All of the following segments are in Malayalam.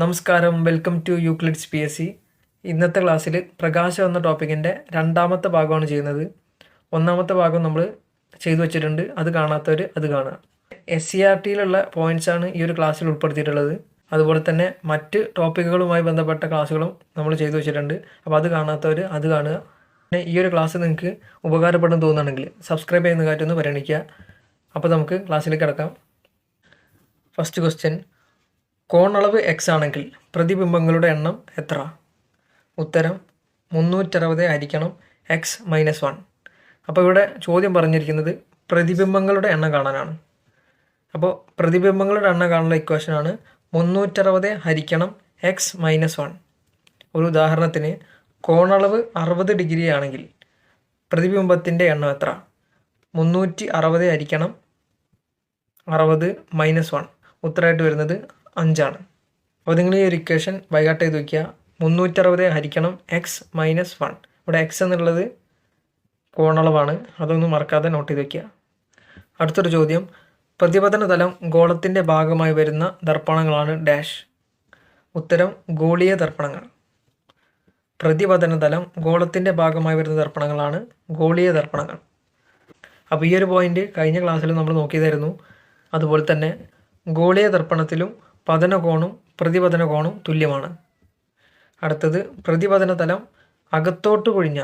നമസ്കാരം. Welcome to Euclid's P S C ഇന്നത്തെ ക്ലാസ്സിൽ പ്രകാശം എന്ന ടോപ്പിക്കിന്റെ രണ്ടാമത്തെ ഭാഗമാണ് ചെയ്യുന്നത്. ഒന്നാമത്തെ ഭാഗം നമ്മൾ ചെയ്തു വെച്ചിട്ടുണ്ട്. അത് കാണാത്തവർ അത് കാണുക. എസ് സി ആർ ടിയിലുള്ള പോയിന്റ്സാണ് ഈ ഒരു ക്ലാസ്സിൽ ഉൾപ്പെടുത്തിയിട്ടുള്ളത്. അതുപോലെ തന്നെ മറ്റ് ടോപ്പിക്കുകളുമായി ബന്ധപ്പെട്ട ക്ലാസ്സുകളും നമ്മൾ ചെയ്തു വെച്ചിട്ടുണ്ട്. അപ്പോൾ അത് കാണാത്തവർ അത് കാണുക. പിന്നെ ഈ ഒരു ക്ലാസ് നിങ്ങൾക്ക് ഉപകാരപ്പെടും തോന്നുകയാണെങ്കിൽ സബ്സ്ക്രൈബ് ചെയ്യുന്ന കാര്യമൊന്ന് പരിഗണിക്കുക. അപ്പോൾ നമുക്ക് ക്ലാസ്സിലേക്ക് കിടക്കാം. ഫസ്റ്റ് ക്വസ്റ്റ്യൻ കോണളവ് എക്സ് ആണെങ്കിൽ പ്രതിബിംബങ്ങളുടെ എണ്ണം എത്ര? ഉത്തരം മുന്നൂറ്ററുപത് ആയിരിക്കണം എക്സ് മൈനസ് വൺ അപ്പോൾ ഇവിടെ ചോദ്യം പറഞ്ഞിരിക്കുന്നത് പ്രതിബിംബങ്ങളുടെ എണ്ണം കാണാനാണ്. അപ്പോൾ പ്രതിബിംബങ്ങളുടെ എണ്ണം കാണുന്ന ഇക്വേഷനാണ് മുന്നൂറ്ററുപത് ഹരിക്കണം എക്സ് മൈനസ് വൺ ഒരു ഉദാഹരണത്തിന് കോണളവ് അറുപത് ഡിഗ്രി ആണെങ്കിൽ പ്രതിബിംബത്തിന്റെ എണ്ണം എത്ര? മുന്നൂറ്റി അറുപത് ഹരിക്കണം അറുപത് മൈനസ് വൺ ഉത്തരമായിട്ട് വരുന്നത് അഞ്ചാണ്. അപ്പോൾ നിങ്ങൾ ഈ ഒരു ഇക്വേഷൻ വൈകാട്ട് ചെയ്ത് വയ്ക്കുക മുന്നൂറ്ററുപത് ഹരിക്കണം എക്സ് മൈനസ് വൺ ഇവിടെ എക്സ് എന്നുള്ളത് കോണളവാണ്. അതൊന്നും മറക്കാതെ നോട്ട് ചെയ്ത് വയ്ക്കുക അടുത്തൊരു ചോദ്യം. പ്രതിപതന തലം ഗോളത്തിന്റെ ഭാഗമായി വരുന്ന ദർപ്പണങ്ങളാണ് ഡാഷ് ഉത്തരം ഗോളീയ ദർപ്പണങ്ങൾ. പ്രതിപതന തലം ഗോളത്തിന്റെ ഭാഗമായി വരുന്ന ദർപ്പണങ്ങളാണ് ഗോളീയ ദർപ്പണങ്ങൾ. അപ്പോൾ ഈ ഒരു പോയിന്റ് കഴിഞ്ഞ ക്ലാസ്സിൽ നമ്മൾ നോക്കിയതായിരുന്നു. അതുപോലെ തന്നെ ഗോളീയ ദർപ്പണത്തിലും പതന കോണും പ്രതിപതന കോണും തുല്യമാണ്. അടുത്തത് പ്രതിപതന തലം അകത്തോട്ട് കൊഴിഞ്ഞ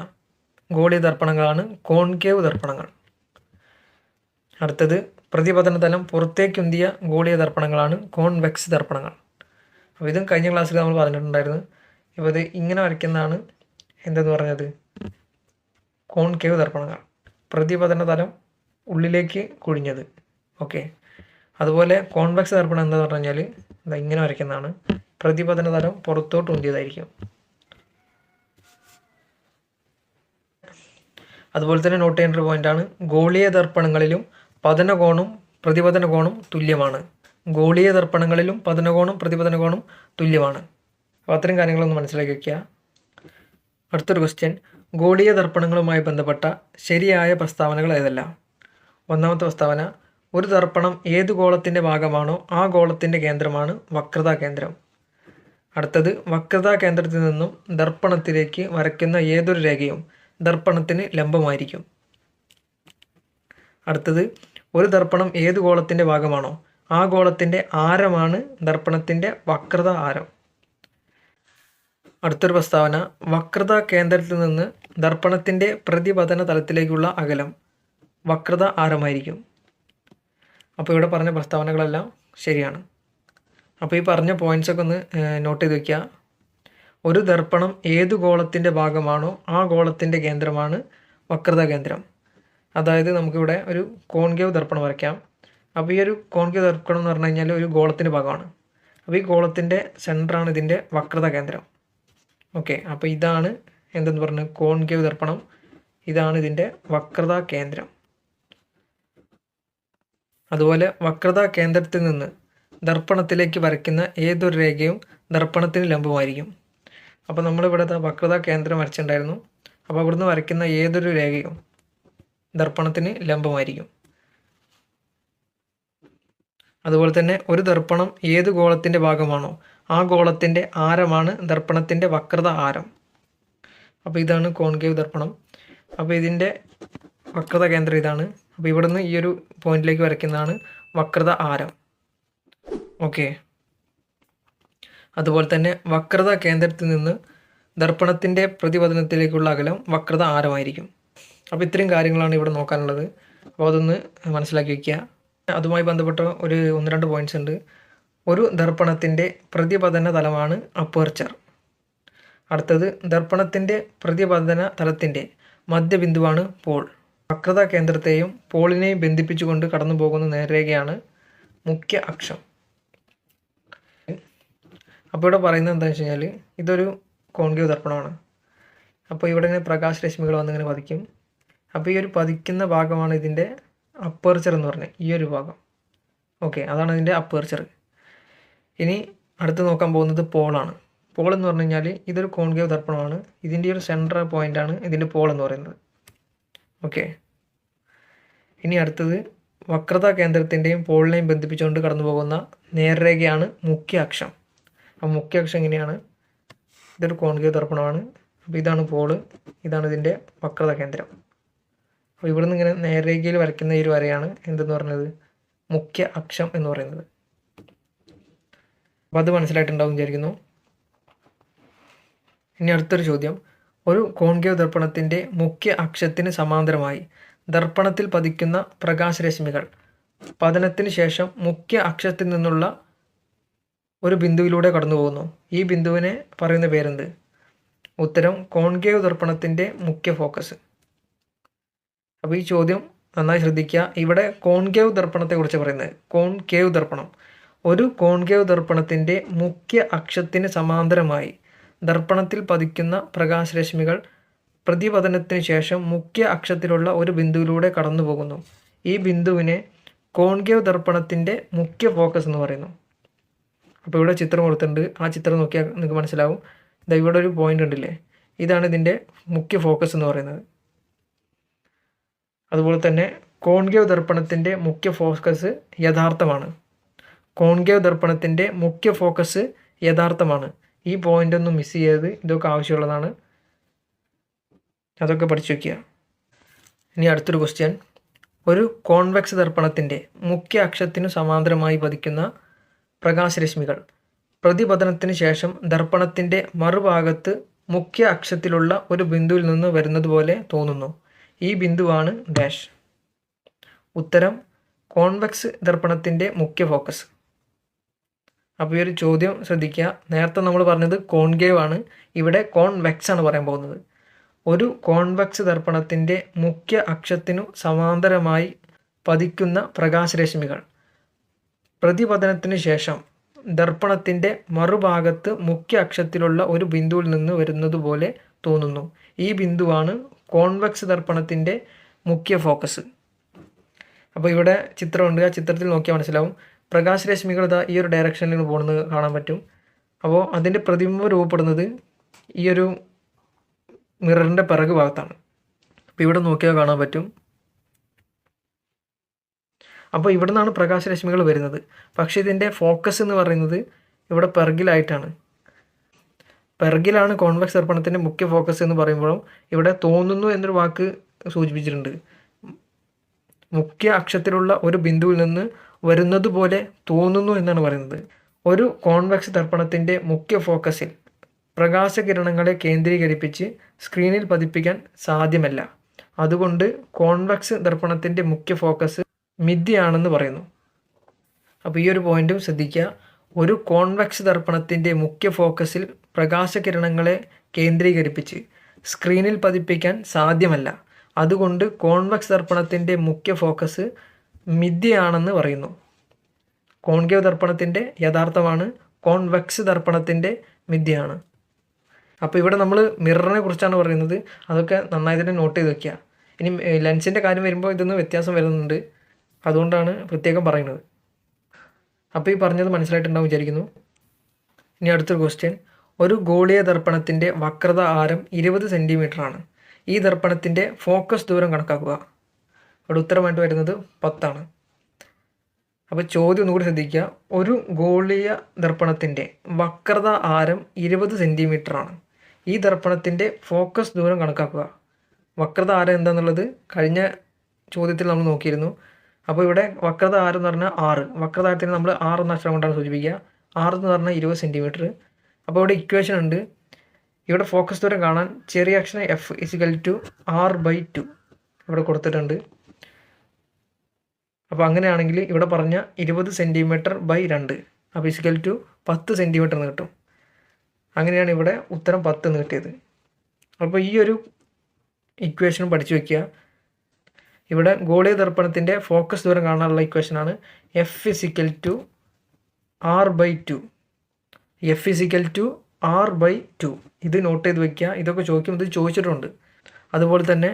ഗോളീയ ദർപ്പണങ്ങളാണ് കോൺകേവ് ദർപ്പണങ്ങൾ. അടുത്തത് പ്രതിപതന തലം പുറത്തേക്കുന്തിയ ഗോളിയ ദർപ്പണങ്ങളാണ് കോൺവെക്സ് ദർപ്പണങ്ങൾ. അപ്പോൾ ഇതും കഴിഞ്ഞ ക്ലാസ്സിൽ നമ്മൾ പറഞ്ഞിട്ടുണ്ടായിരുന്നു. ഇപ്പോൾ ഇത് ഇങ്ങനെ വരയ്ക്കുന്നതാണ് എന്തെന്ന് പറഞ്ഞത്? കോൺകേവ് ദർപ്പണങ്ങൾ. പ്രതിപതന തലം ഉള്ളിലേക്ക് കുഴിഞ്ഞത്. ഓക്കെ. അതുപോലെ കോൺവെക്സ് ദർപ്പണം എന്താന്ന് പറഞ്ഞു കഴിഞ്ഞാൽ ഇതാ ഇങ്ങനെ വരയ്ക്കുന്നതാണ്. പ്രതിപതന തലം പുറത്തോട്ട് ഉന്തിയതായിരിക്കും. അതുപോലെ തന്നെ നോട്ട് ചെയ്യേണ്ട ഒരു പോയിന്റാണ് ഗോളീയ ദർപ്പണങ്ങളിലും പതനകോണും പ്രതിപതന കോണും തുല്യമാണ്. ഗോളീയ ദർപ്പണങ്ങളിലും പതനകോണും പ്രതിപതന കോണും തുല്യമാണ്. അപ്പോൾ അത്തരം കാര്യങ്ങളൊന്ന് മനസ്സിലാക്കി വയ്ക്കുക അടുത്തൊരു ക്വസ്റ്റ്യൻ ഗോളീയ ദർപ്പണങ്ങളുമായി ബന്ധപ്പെട്ട ശരിയായ പ്രസ്താവനകൾ ഏതെല്ലാം? ഒന്നാമത്തെ പ്രസ്താവന ഒരു ദർപ്പണം ഏത് ഗോളത്തിന്റെ ഭാഗമാണോ ആ ഗോളത്തിന്റെ കേന്ദ്രമാണ് വക്രതാ കേന്ദ്രം. അടുത്തത് വക്രതാ കേന്ദ്രത്തിൽ നിന്നും ദർപ്പണത്തിലേക്ക് വരയ്ക്കുന്ന ഏതൊരു രേഖയും ദർപ്പണത്തിന് ലംബമായിരിക്കും. അടുത്തത് ഒരു ദർപ്പണം ഏത് ഗോളത്തിന്റെ ഭാഗമാണോ ആ ഗോളത്തിന്റെ ആരമാണ് ദർപ്പണത്തിന്റെ വക്രത ആരം. അടുത്തൊരു പ്രസ്താവന വക്രത കേന്ദ്രത്തിൽ നിന്ന് ദർപ്പണത്തിന്റെ പ്രതിപതന തലത്തിലേക്കുള്ള അകലം വക്രത ആരമായിരിക്കും. അപ്പോൾ ഇവിടെ പറഞ്ഞ പ്രസ്താവനകളെല്ലാം ശരിയാണ്. അപ്പോൾ ഈ പറഞ്ഞ പോയിന്റ്സ് ഒക്കെ ഒന്ന് നോട്ട് ചെയ്ത് വയ്ക്കുക ഒരു ദർപ്പണം ഏത് ഗോളത്തിന്റെ ഭാഗമാണോ ആ ഗോളത്തിന്റെ കേന്ദ്രമാണ് വക്രത കേന്ദ്രം. അതായത് നമുക്കിവിടെ ഒരു കോൺകേവ് ദർപ്പണം വരയ്ക്കാം. അപ്പോൾ ഈ ഒരു കോൺകേവ് ദർപ്പണം എന്ന് പറഞ്ഞു കഴിഞ്ഞാൽ ഒരു ഗോളത്തിന്റെ ഭാഗമാണ്. അപ്പോൾ ഈ ഗോളത്തിന്റെ സെന്ററാണ് ഇതിന്റെ വക്രത കേന്ദ്രം. ഓക്കെ അപ്പോൾ ഇതാണ് എന്തെന്ന് പറഞ്ഞു കോൺകേവ് ദർപ്പണം. ഇതാണ് ഇതിന്റെ വക്രതാ കേന്ദ്രം. അതുപോലെ വക്രത കേന്ദ്രത്തിൽ നിന്ന് ദർപ്പണത്തിലേക്ക് വരയ്ക്കുന്ന ഏതൊരു രേഖയും ദർപ്പണത്തിന് ലംബമായിരിക്കും. അപ്പോൾ നമ്മളിവിടെ വക്രത കേന്ദ്രം വരച്ചിട്ടുണ്ടായിരുന്നു. അപ്പോൾ അവിടുന്ന് വരയ്ക്കുന്ന ഏതൊരു രേഖയും ദർപ്പണത്തിന് ലംബമായിരിക്കും. അതുപോലെ തന്നെ ഒരു ദർപ്പണം ഏത് ഗോളത്തിന്റെ ഭാഗമാണോ ആ ഗോളത്തിന്റെ ആരമാണ് ദർപ്പണത്തിന്റെ വക്രത ആരം. അപ്പോൾ ഇതാണ് കോൺകേവ് ദർപ്പണം. അപ്പോൾ ഇതിന്റെ വക്രത കേന്ദ്രം ഇതാണ്. അപ്പോൾ ഇവിടുന്ന് ഈ ഒരു പോയിന്റിലേക്ക് വരയ്ക്കുന്നതാണ് വക്രത ആരം. ഓക്കെ. അതുപോലെ തന്നെ വക്രത കേന്ദ്രത്തിൽ നിന്ന് ദർപ്പണത്തിന്റെ പ്രതിപതനത്തിലേക്കുള്ള അകലം വക്രത ആരമായിരിക്കും. അപ്പോൾ ഇത്രയും കാര്യങ്ങളാണ് ഇവിടെ നോക്കാനുള്ളത്. അപ്പോൾ അതൊന്ന് മനസ്സിലാക്കി വയ്ക്കുക അതുമായി ബന്ധപ്പെട്ട ഒരു ഒന്ന് രണ്ട് പോയിന്റ്സ് ഉണ്ട്. ഒരു ദർപ്പണത്തിന്റെ പ്രതിപതന തലമാണ് അപ്പേർച്ചർ. അടുത്തത് ദർപ്പണത്തിന്റെ പ്രതിപതന തലത്തിന്റെ മധ്യബിന്ദുവാണ് പോൾ. വക്രത കേന്ദ്രത്തെയും പോളിനെയും ബന്ധിപ്പിച്ചുകൊണ്ട് കടന്നു പോകുന്ന നേർരേഖയാണ് മുഖ്യ അക്ഷം. അപ്പോൾ ഇവിടെ പറയുന്നത് എന്താണെന്ന് വെച്ച് കഴിഞ്ഞാൽ ഇതൊരു കോൺകേവ് ദർപ്പണമാണ്. അപ്പോൾ ഇവിടെ ഇങ്ങനെ പ്രകാശരശ്മികൾ വന്നിങ്ങനെ പതിക്കും. അപ്പോൾ ഈ ഒരു പതിക്കുന്ന ഭാഗമാണ് ഇതിന്റെ അപ്പേർച്ചർ എന്ന് പറഞ്ഞത്. ഈ ഒരു ഭാഗം. ഓക്കെ അതാണ് ഇതിന്റെ അപ്പേർച്ചർ ഇനി അടുത്ത് നോക്കാൻ പോകുന്നത് പോളാണ്. പോൾ എന്ന് പറഞ്ഞു കഴിഞ്ഞാൽ ഇതൊരു കോൺകേവ് ദർപ്പണമാണ്. ഇതിന്റെ ഒരു സെൻട്രൽ പോയിന്റാണ് ഇതിന്റെ പോൾ എന്ന് പറയുന്നത്. ഓക്കെ. ഇനി അടുത്തത് വക്രതാ കേന്ദ്രത്തിന്റെയും പോളിനെയും ബന്ധിപ്പിച്ചുകൊണ്ട് കടന്നു പോകുന്ന നേർരേഖയാണ് മുഖ്യ അക്ഷം അപ്പോൾ മുഖ്യ അക്ഷം എങ്ങനെയാണ്? ഇതൊരു കോൺകേവ് ദർപ്പണമാണ് അപ്പോൾ ഇതാണ് പോൾ. ഇതാണ് ഇതിന്റെ വക്രത കേന്ദ്രം. അപ്പോൾ ഇവിടെ നിന്ന് ഇങ്ങനെ നേർരേഖയിൽ വരയ്ക്കുന്ന ഒരു വരയാണ് എന്തെന്ന് പറയുന്നത് മുഖ്യ അക്ഷം എന്ന് പറയുന്നത്. അപ്പോൾ അത് മനസ്സിലായിട്ടുണ്ടാവും വിചാരിക്കുന്നു. ഇനി അടുത്തൊരു ചോദ്യം. ഒരു കോൺകേവ് ദർപ്പണത്തിന്റെ മുഖ്യ അക്ഷത്തിന് സമാന്തരമായി ദർപ്പണത്തിൽ പതിക്കുന്ന പ്രകാശരശ്മികൾ. പതനത്തിന് ശേഷം മുഖ്യ അക്ഷത്തിൽ നിന്നുള്ള ഒരു ബിന്ദുവിലൂടെ കടന്നു പോകുന്നു ഈ ബിന്ദുവിനെ പറയുന്ന പേരെന്ത്? ഉത്തരം കോൺകേവ് ദർപ്പണത്തിന്റെ മുഖ്യ ഫോക്കസ്. അപ്പോൾ ഈ ചോദ്യം നന്നായി ശ്രദ്ധിക്കുക. ഇവിടെ കോൺകേവ് ദർപ്പണത്തെക്കുറിച്ച് പറയുന്നത്. കോൺകേവ് ദർപ്പണം ഒരു കോൺകേവ് ദർപ്പണത്തിന്റെ മുഖ്യ അക്ഷത്തിന് സമാന്തരമായി ദർപ്പണത്തിൽ പതിക്കുന്ന പ്രകാശരശ്മികൾ പ്രതിപതനത്തിന് ശേഷം മുഖ്യ അക്ഷത്തിലുള്ള ഒരു ബിന്ദുവിലൂടെ കടന്നുപോകുന്നു. ഈ ബിന്ദുവിനെ കോൺകേവ് ദർപ്പണത്തിന്റെ മുഖ്യ ഫോക്കസ് എന്ന് പറയുന്നു. അപ്പോൾ ഇവിടെ ചിത്രം കൊടുത്തിട്ടുണ്ട്. ആ ചിത്രം നോക്കിയാൽ നിങ്ങൾക്ക് മനസ്സിലാവും. ഇതാ ഇവിടെ ഒരു പോയിന്റ് ഉണ്ടല്ലേ? ഇതാണ് ഇതിന്റെ മുഖ്യ ഫോക്കസ് എന്ന് പറയുന്നത്. അതുപോലെ തന്നെ കോൺകേവ് ദർപ്പണത്തിന്റെ മുഖ്യ ഫോക്കസ് യഥാർത്ഥമാണ്. കോൺകേവ് ദർപ്പണത്തിന്റെ മുഖ്യ ഫോക്കസ് യഥാർത്ഥമാണ്. ഈ പോയിന്റ് ഒന്നും മിസ് ചെയ്യരുത് ഇതൊക്കെ ആവശ്യമുള്ളതാണ്. അതൊക്കെ പഠിച്ചു വയ്ക്കുക ഇനി അടുത്തൊരു ക്വസ്റ്റ്യൻ ഒരു കോൺവെക്സ് ദർപ്പണത്തിന്റെ മുഖ്യ അക്ഷത്തിനു സമാന്തരമായി പതിക്കുന്ന പ്രകാശരശ്മികൾ. പ്രതിപതനത്തിന് ശേഷം ദർപ്പണത്തിന്റെ മറുഭാഗത്ത് മുഖ്യ അക്ഷത്തിലുള്ള ഒരു ബിന്ദുവിൽ നിന്ന് വരുന്നത് പോലെ തോന്നുന്നു. ഈ ബിന്ദുവാണ് ഡാഷ് ഉത്തരം കോൺവെക്സ് ദർപ്പണത്തിന്റെ മുഖ്യ ഫോക്കസ് അപ്പോൾ ഈ ഒരു ചോദ്യം ശ്രദ്ധിക്കുക. നേരത്തെ നമ്മൾ പറഞ്ഞത് കോൺഗേവ് ആണ്. ഇവിടെ കോൺവെക്സ് ആണ് പറയാൻ പോകുന്നത്. ഒരു കോൺവെക്സ് ദർപ്പണത്തിന്റെ മുഖ്യ അക്ഷത്തിനു സമാന്തരമായി പതിക്കുന്ന പ്രകാശരശ്മികൾ. പ്രതിപതനത്തിന് ശേഷം ദർപ്പണത്തിന്റെ മറുഭാഗത്ത് മുഖ്യ അക്ഷത്തിലുള്ള ഒരു ബിന്ദുവിൽ നിന്ന് വരുന്നത് പോലെ തോന്നുന്നു. ഈ ബിന്ദുവാണ് കോൺവെക്സ് ദർപ്പണത്തിന്റെ മുഖ്യ ഫോക്കസ്. അപ്പോൾ ഇവിടെ ചിത്രമുണ്ട് ആ ചിത്രത്തിൽ നോക്കിയാൽ മനസ്സിലാവും. പ്രകാശരശ്മികൾ ഇതാ ഈ ഒരു ഡയറക്ഷനിൽ പോകുന്നത് കാണാൻ പറ്റും. അപ്പോൾ അതിന്റെ പ്രതിബിംബം രൂപപ്പെടുന്നത് ഈ ഒരു മിററിന്റെ പിറക് ഭാഗത്താണ്. അപ്പോൾ ഇവിടെ നോക്കിയാൽ കാണാൻ പറ്റും. അപ്പോൾ ഇവിടെ നിന്നാണ് പ്രകാശരശ്മികൾ വരുന്നത്. പക്ഷേ ഇതിന്റെ ഫോക്കസ് എന്ന് പറയുന്നത് ഇവിടെ പിറകിലായിട്ടാണ്. പിറകിലാണ് കോൺവെക്സ് ദർപ്പണത്തിന്റെ മുഖ്യ ഫോക്കസ് എന്ന് പറയുമ്പോഴും ഇവിടെ തോന്നുന്നു എന്നൊരു വാക്ക് സൂചിപ്പിച്ചിട്ടുണ്ട്. മുഖ്യ അക്ഷത്തിലുള്ള ഒരു ബിന്ദുവിൽ നിന്ന് വരുന്നത് പോലെ തോന്നുന്നു എന്നാണ് പറയുന്നത്. ഒരു കോൺവെക്സ് ദർപ്പണത്തിന്റെ മുഖ്യ ഫോക്കസിൽ പ്രകാശകിരണങ്ങളെ കേന്ദ്രീകരിപ്പിച്ച് സ്ക്രീനിൽ പതിപ്പിക്കാൻ സാധ്യമല്ല. അതുകൊണ്ട് കോൺവെക്സ് ദർപ്പണത്തിന്റെ മുഖ്യ ഫോക്കസ് മിഥ്യയാണെന്ന് പറയുന്നു. അപ്പോൾ ഈ ഒരു പോയിന്റും ശ്രദ്ധിക്കുക. ഒരു കോൺവെക്സ് ദർപ്പണത്തിന്റെ മുഖ്യ ഫോക്കസിൽ പ്രകാശകിരണങ്ങളെ കേന്ദ്രീകരിപ്പിച്ച് സ്ക്രീനിൽ പതിപ്പിക്കാൻ സാധ്യമല്ല. അതുകൊണ്ട് കോൺവെക്സ് ദർപ്പണത്തിന്റെ മുഖ്യ ഫോക്കസ് മിഥ്യയാണെന്ന് പറയുന്നു. കോൺകേവ് ദർപ്പണത്തിന്റെ യഥാർത്ഥമാണ് കോൺവെക്സ് ദർപ്പണത്തിന്റെ മിഥ്യയാണ്. അപ്പോൾ ഇവിടെ നമ്മൾ മിററിനെ കുറിച്ചാണ് പറയുന്നത്. അതൊക്കെ നന്നായി തന്നെ നോട്ട് ചെയ്ത് വെക്കുക ഇനി ലെൻസിന്റെ കാര്യം വരുമ്പോൾ ഇതൊന്ന് വ്യത്യാസം വരുന്നുണ്ട്. അതുകൊണ്ടാണ് പ്രത്യേകം പറയുന്നത്. അപ്പോൾ ഈ പറഞ്ഞത് മനസ്സിലായിട്ടുണ്ടാവും വിചാരിക്കുന്നു. ഇനി അടുത്തൊരു ക്വസ്റ്റ്യൻ ഒരു ഗോളിയ ദർപ്പണത്തിന്റെ വക്രത ആരം ഇരുപത് സെന്റിമീറ്ററാണ് ഈ ദർപ്പണത്തിന്റെ ഫോക്കസ് ദൂരം കണക്കാക്കുക. അവിടെ ഉത്തരമായിട്ട് വരുന്നത് പത്താണ്. അപ്പോൾ ചോദ്യം ഒന്നുകൂടി ശ്രദ്ധിക്കുക. ഒരു ഗോളീയ ദർപ്പണത്തിന്റെ വക്രത ആരം ഇരുപത് ആണ് ഈ ദർപ്പണത്തിന്റെ ഫോക്കസ് ദൂരം കണക്കാക്കുക. വക്രത ആരം എന്താണെന്നുള്ളത് കഴിഞ്ഞ ചോദ്യത്തിൽ നമ്മൾ നോക്കിയിരുന്നു. അപ്പോൾ ഇവിടെ വക്രത ആരം എന്ന് പറഞ്ഞാൽ ആറ്. വക്രത ആരത്തിന് നമ്മൾ ആറ് എന്ന അക്ഷരം കൊണ്ടാണ് സൂചിപ്പിക്കുക. ആറ് എന്ന് പറഞ്ഞാൽ ഇരുപത് സെന്റിമീറ്റർ അപ്പോൾ ഇവിടെ ഇക്വേഷൻ ഉണ്ട്. ഇവിടെ ഫോക്കസ് ദൂരം കാണാൻ ചെറിയ അക്ഷരം f is equal to r by two ഇവിടെ കൊടുത്തിട്ടുണ്ട്. അപ്പോൾ അങ്ങനെയാണെങ്കിൽ ഇവിടെ പറഞ്ഞ ഇരുപത് സെന്റിമീറ്റർ ബൈ രണ്ട്. അപ്പോൾ ഇസിക്കൽ ടു പത്ത് സെന്റിമീറ്റർ എന്ന് കിട്ടും. അങ്ങനെയാണ് ഇവിടെ ഉത്തരം പത്ത് എന്ന് കിട്ടിയത്. അപ്പോൾ ഈ ഒരു ഇക്വേഷൻ പഠിച്ചു വയ്ക്കുക ഇവിടെ ഗോളീയ ദർപ്പണത്തിന്റെ ഫോക്കസ് ദൂരം കാണാനുള്ള ഇക്വേഷനാണ് f is equal to r by two f is equal to r by two ഇത് നോട്ട് ചെയ്ത് വയ്ക്കുക ഇതൊക്കെ ചോദിക്കും ഇത് ചോദിച്ചിട്ടുണ്ട്. അതുപോലെ തന്നെ